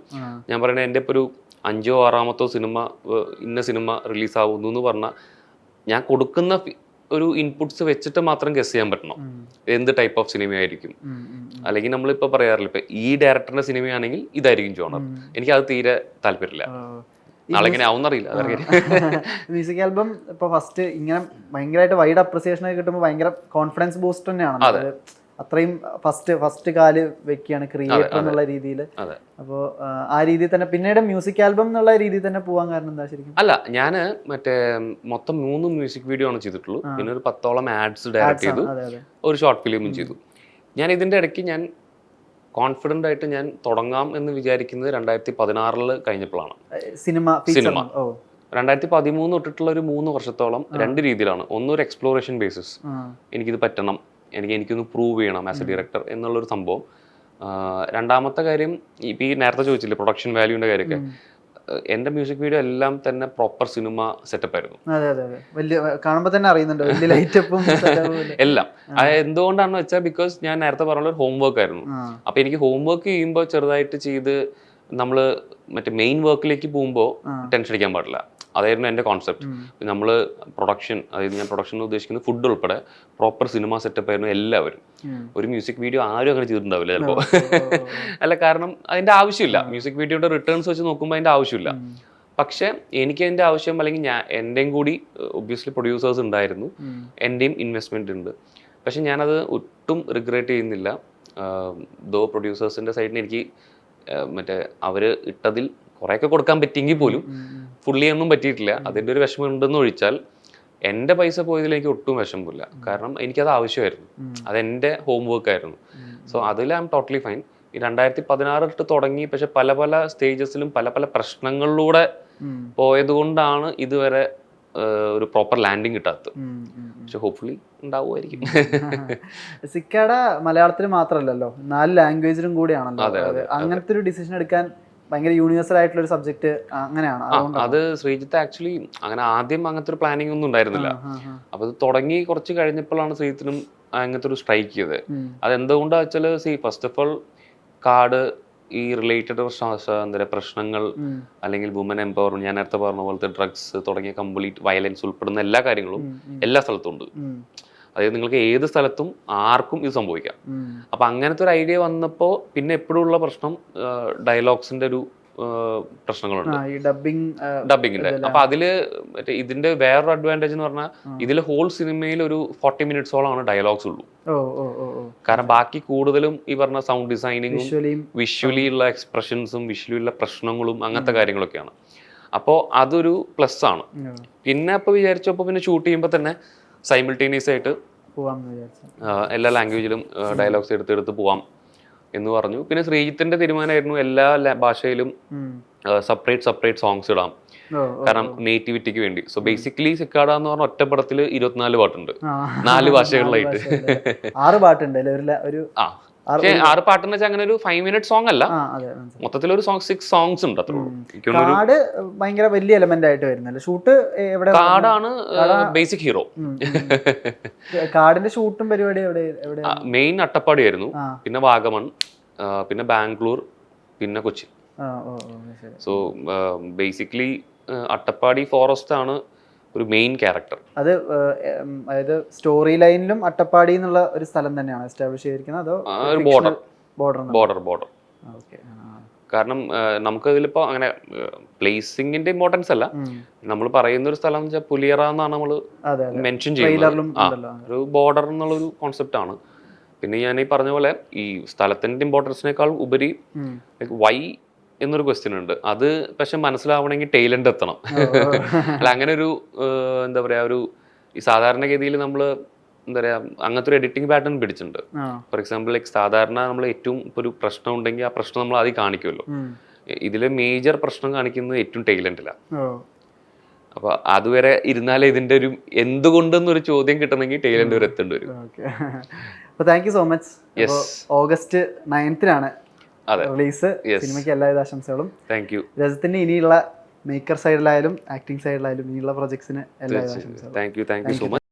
ഞാൻ പറയുന്നത് എന്റെ ഇപ്പോൾ ഒരു അഞ്ചോ ആറാമത്തോ സിനിമ ഇന്ന സിനിമ റിലീസാവുന്നു എന്ന് പറഞ്ഞാൽ ഞാൻ കൊടുക്കുന്ന ഒരു ഇൻപുട്സ് വെച്ചിട്ട് മാത്രം ഗസ് ചെയ്യാൻ പറ്റണം. എന്ത് ടൈപ്പ് ഓഫ് സിനിമയായിരിക്കും. അല്ലെങ്കിൽ നമ്മളിപ്പോൾ പറയാറില്ല ഇപ്പം ഈ ഡയറക്ടറിന്റെ സിനിമയാണെങ്കിൽ ഇതായിരിക്കും ജോണർ എനിക്ക് അത് തീരെ താല്പര്യമില്ല. ആവുന്നറിയില്ല മ്യൂസിക് ആൽബം ഇപ്പൊ ഫസ്റ്റ് ഇങ്ങനെ ഭയങ്കരമായിട്ട് വൈഡ് അപ്രിസിയേഷൻ ഒക്കെ കിട്ടുമ്പോൾ ഭയങ്കര കോൺഫിഡൻസ് ബൂസ്റ്റ് തന്നെയാണ്. അത്രയും ഫസ്റ്റ് ഫസ്റ്റ് കാൽ വെക്കുകയാണ് ക്രിയേറ്റർ എന്നുള്ള രീതിയിൽ അപ്പോൾ ആ രീതിയിൽ തന്നെ പിന്നീട് മ്യൂസിക് ആൽബം എന്നുള്ള രീതിയിൽ തന്നെ പോകാൻ കാരണം എന്താ ശരിക്കും? അല്ല ഞാൻ മറ്റേ മൊത്തം മൂന്ന് മ്യൂസിക് വീഡിയോ ആണ് ചെയ്തിട്ടുള്ളൂ. പിന്നെ ഒരു പത്തോളം ആഡ്സ് ഡയറക്ട് ചെയ്തു. ഒരു ഷോർട്ട് ഫിലിമും ചെയ്തു. ഞാൻ ഇതിന്റെ ഇടയ്ക്ക് ഞാൻ കോൺഫിഡന്റ് ആയിട്ട് ഞാൻ തുടങ്ങാം എന്ന് വിചാരിക്കുന്നത് രണ്ടായിരത്തി പതിനാറിൽ കഴിഞ്ഞപ്പോഴാണ് സിനിമ സിനിമ. രണ്ടായിരത്തി പതിമൂന്ന് തൊട്ടിട്ടുള്ള ഒരു മൂന്ന് വർഷത്തോളം രണ്ട് രീതിയിലാണ്. ഒന്ന് ഒരു എക്സ്പ്ലോറേഷൻ ബേസിസ്. എനിക്കിത് പറ്റണം. എനിക്ക് എനിക്കൊന്ന് പ്രൂവ് ചെയ്യണം ആസ് എ ഡയറക്ടർ എന്നുള്ളൊരു സംഭവം. രണ്ടാമത്തെ കാര്യം ഇപ്പം ഈ നേരത്തെ ചോദിച്ചില്ലേ പ്രൊഡക്ഷൻ വാല്യൂവിന്റെ കാര്യമൊക്കെ. എന്റെ മ്യൂസിക് വീഡിയോ എല്ലാം തന്നെ പ്രോപ്പർ സിനിമ സെറ്റപ്പ് ആയിരുന്നു. അതെ അതെ വലിയ കാണുമ്പോൾ തന്നെ അറിയുന്നുണ്ട്. വലിയ ലൈറ്റപ്പും എല്ലാം. അത് എന്തുകൊണ്ടാണെന്ന് വെച്ചാൽ ബിക്കോസ് ഞാൻ നേരത്തെ പറഞ്ഞ ഒരു ഹോംവർക്ക് ആയിരുന്നു. അപ്പൊ എനിക്ക് ഹോംവർക്ക് ചെയ്യുമ്പോൾ ചെറുതായിട്ട് ചെയ്ത് നമ്മൾ മറ്റേ മെയിൻ വർക്കിലേക്ക് പോകുമ്പോൾ ടെൻഷൻ അടിക്കാൻ പാടില്ല. അതായിരുന്നു എന്റെ കോൺസെപ്റ്റ് നമ്മൾ പ്രൊഡക്ഷൻ അതായത് ഞാൻ പ്രൊഡക്ഷൻ ഉദ്ദേശിക്കുന്നത് ഫുഡ് ഉൾപ്പെടെ പ്രോപ്പർ സിനിമ സെറ്റപ്പ് ആയിരുന്നു എല്ലാവരും. ഒരു മ്യൂസിക് വീഡിയോ ആരും അങ്ങനെ ചെയ്തിട്ടുണ്ടാവില്ല ചിലപ്പോൾ അല്ല കാരണം അതിന്റെ ആവശ്യമില്ല. മ്യൂസിക് വീഡിയോയുടെ റിട്ടേൺസ് വെച്ച് നോക്കുമ്പോൾ അതിന്റെ ആവശ്യമില്ല. പക്ഷേ എനിക്ക് അതിന്റെ ആവശ്യം അല്ലെങ്കിൽ ഞാൻ എന്റെയും കൂടി ഒബ്വിയസ്ലി പ്രൊഡ്യൂസേഴ്സ് ഉണ്ടായിരുന്നു. എന്റെയും ഇൻവെസ്റ്റ്മെന്റ് ഉണ്ട്. പക്ഷെ ഞാനത് ഒട്ടും റിഗ്രറ്റ് ചെയ്യുന്നില്ല. ദോ പ്രൊഡ്യൂസേഴ്സിന്റെ സൈഡിൽ നിന്ന് എനിക്ക് മറ്റേ അവർ ഇട്ടതിൽ കുറേയൊക്കെ കൊടുക്കാൻ പറ്റിയെങ്കിൽ പോലും ഉം, ഉം. ഫുള്ളി ഒന്നും പറ്റിയിട്ടില്ല അതിന്റെ ഒരു വിഷമം ഉണ്ടെന്ന് ഒഴിച്ചാൽ എന്റെ പൈസ പോയതിൽ എനിക്ക് ഒട്ടും വിഷമമില്ല. കാരണം എനിക്കത് ആവശ്യമായിരുന്നു. അത് അതെന്റെ ഹോം വർക്ക് ആയിരുന്നു സോ അതിൽ ഐ എം ടോട്ടലി ഫൈൻ ഈ രണ്ടായിരത്തി പതിനാറ് തൊട്ട് തുടങ്ങി. പക്ഷെ പല പല സ്റ്റേജസിലും പല പല പ്രശ്നങ്ങളിലൂടെ പോയതുകൊണ്ടാണ് പോയത് കൊണ്ടാണ് ഇതുവരെ ഒരു പ്രോപ്പർ ലാൻഡിങ് കിട്ടാത്തത്. പക്ഷെ ഹോപ്പ്ഫുള്ളി ഉണ്ടാവുമായിരിക്കും. സിക്കാട മലയാളത്തിൽ മാത്രമല്ലല്ലോ നാല് ലാംഗ്വേജിലും കൂടിയാണല്ലോ. അങ്ങനത്തെ ഒരു ഡിസിഷൻ എടുക്കാൻ ഭയങ്കര യൂണിവേഴ്സൽ ആയിട്ടുള്ള ഒരു സബ്ജക്ട് അങ്ങനെയാണ്. അത് ശ്രീജിത്ത് ആക്ച്വലി അങ്ങനെ ആദ്യം അങ്ങനത്തെ ഒരു പ്ലാനിങ് ഒന്നും ഉണ്ടായിരുന്നില്ല. അപ്പൊ ഇത് തുടങ്ങി കുറച്ച് കഴിഞ്ഞപ്പോഴാണ് ശ്രീജിത്തിനും അങ്ങനത്തെ ഒരു സ്ട്രൈക്ക് ചെയ്തത്. അത് എന്തുകൊണ്ടാ വെച്ചാൽ see first of all card ഈ റിലേറ്റഡ് എന്താ പ്രശ്നങ്ങൾ അല്ലെങ്കിൽ വുമൻ എംപവർമെന്റ് ഞാൻ നേരത്തെ പറഞ്ഞ പോലത്തെ ഡ്രഗ്സ് തുടങ്ങിയ കംപ്ലീറ്റ് വയലൻസ് ഉൾപ്പെടുന്ന എല്ലാ കാര്യങ്ങളും. എല്ലാ സ്ഥലത്തും ഉണ്ട് അതായത് നിങ്ങൾക്ക് ഏത് സ്ഥലത്തും ആർക്കും ഇത് സംഭവിക്കാം. അപ്പൊ അങ്ങനത്തെ ഒരു ഐഡിയ വന്നപ്പോൾ പിന്നെ എപ്പോഴും ഉള്ള പ്രശ്നം ഡയലോഗ്സിന്റെ ഒരു പ്രശ്നങ്ങളുണ്ട്. ഡബിങ് ഡബിങ്ങിന്റെ അപ്പൊ അതിൽ മറ്റേ ഇതിന്റെ വേറൊരു അഡ്വാന്റേജ് എന്ന് പറഞ്ഞാൽ ഇതിൽ ഹോൾ സിനിമയിൽ ഒരു ഫോർട്ടി മിനിറ്റ്സോളമാണ് ഡയലോഗ്സ് ഉള്ളൂ. കാരണം ബാക്കി കൂടുതലും ഈ പറഞ്ഞ സൗണ്ട് ഡിസൈനിങ്ങും വിഷ്വലി ഉള്ള എക്സ്പ്രഷൻസും വിഷ്വലി ഉള്ള പ്രശ്നങ്ങളും അങ്ങനത്തെ കാര്യങ്ങളൊക്കെയാണ്. അപ്പോൾ അതൊരു പ്ലസ് ആണ്. പിന്നെ അപ്പോൾ വിചാരിച്ചപ്പോൾ പിന്നെ ഷൂട്ട് ചെയ്യുമ്പോൾ തന്നെ സൈമിൾട്ടേനിയസ് ആയിട്ട് എല്ലാ ലാംഗ്വേജിലും ഡയലോഗ്സ് എടുത്തെടുത്ത് എടുത്ത് പോവാം. എന്ന് പറഞ്ഞു പിന്നെ ശ്രീജിത്തിന്റെ തീരുമാനമായിരുന്നു എല്ലാ ഭാഷയിലും. സെപ്പറേറ്റ് സെപ്പറേറ്റ് സോങ്സ് ഇടാം. കാരണം നേറ്റിവിറ്റിക്ക് വേണ്ടി സോ ബേസിക്കലി സിക്കാഡ എന്ന് പറഞ്ഞ ഒറ്റപ്പടത്തിൽ ഇരുപത്തിനാല് പാട്ടുണ്ട്. നാല് ഭാഷകളിലായിട്ട് ഭാഷകളിൽ. ആറ് പാട്ടുണ്ട് ഒരു ആ ആറ് പാട്ടെന്ന് വെച്ചാൽ അങ്ങനെ ഒരു ഫൈവ് മിനിറ്റ് സോങ് അല്ല. മൊത്തത്തിൽ ഒരു സോങ് സിക്സ് സോങ്സ് ഉണ്ട് അത്ര കാട് ഭയങ്കര വലിയ എലമെന്റ് ആയിട്ട് വരുന്നല്ലേ? ഷൂട്ട് എവിടെ കാടാണ് ബേസിക് ഹീറോ. കാടിന്റെ ഷൂട്ടും പരിപാടി എവിടെ മെയിൻ അട്ടപ്പാടി ആയിരുന്നു. പിന്നെ വാഗമൺ പിന്നെ ബാംഗ്ലൂർ പിന്നെ Kochi. So basically Attappadi forest ആണ് ഒരു മെയിൻ ക്യാരക്ടർ അത് അതായത് സ്റ്റോറി ലൈനിലും അട്ടപ്പാടി എന്നുള്ള ഒരു സ്ഥലം തന്നെയാണ് എസ്റ്റാബ്ലിഷ് ചെയ്തിരിക്കുന്നത്? അതോ ഒരു border border border border okay കാരണം നമുക്ക് ഇതിലിപ്പോൾ അങ്ങനെ പ്ലേസിംഗിന്റെ ഇമ്പോർട്ടൻസ് അല്ല. നമ്മൾ പറയുന്ന ഒരു സ്ഥലം വെച്ചാൽ പുലിയറ എന്നാണ് നമ്മൾ മെൻഷൻ ചെയ്യുന്നത്. ഒരു ബോർഡർ എന്നുള്ളൊരു കോൺസെപ്റ്റ് ആണ്. പിന്നെ ഞാൻ ഈ പറഞ്ഞ പോലെ ഈ സ്ഥലത്തിന്റെ ഇമ്പോർട്ടൻസിനേക്കാൾ ഉപരി. വൈ എന്നൊരു ക്വസ്റ്റ്യൻ ഉണ്ട്. അത് പക്ഷെ മനസ്സിലാവണമെങ്കിൽ ടൈലന്റ് എത്തണം. അല്ല അങ്ങനെ ഒരു എന്താ പറയാ ഒരു ഈ സാധാരണഗതിയിൽ നമ്മൾ എന്താ പറയാ അങ്ങനത്തെ ഒരു എഡിറ്റിംഗ് പാറ്റേൺ പിടിച്ചിട്ടുണ്ട്. ഫോർ എക്സാമ്പിൾ ലൈക്ക് സാധാരണ നമ്മൾ ഏറ്റവും ഇപ്പോൾ ഒരു പ്രശ്നം ഉണ്ടെങ്കിൽ ആ പ്രശ്നം നമ്മൾ ആദ്യം കാണിക്കുമല്ലോ. ഇതിലെ മേജർ പ്രശ്നം കാണിക്കുന്നത് ഏറ്റവും അപ്പോൾ അപ്പൊ അതുവരെ ഇരുന്നാലേ ഇതിന്റെ ഒരു എന്തുകൊണ്ടെന്നൊരു ചോദ്യം കിട്ടണമെങ്കിൽ ടൈലന്റ് വരെ എത്തേണ്ടി വരും. Thank you so much August നയൻത്തിനാണ് release. സിനിമയ്ക്ക് എല്ലാവിധ ആശംസകളും. താങ്ക് യു രജത്തിന്റെ ഇനിയുള്ള മേക്കർ സൈഡിലായാലും ആക്ടിംഗ് സൈഡിലായാലും ഇനിയുള്ള പ്രൊജക്ട്സിന് എല്ലാവിധ ആശംസകളും. Thank you thank you so much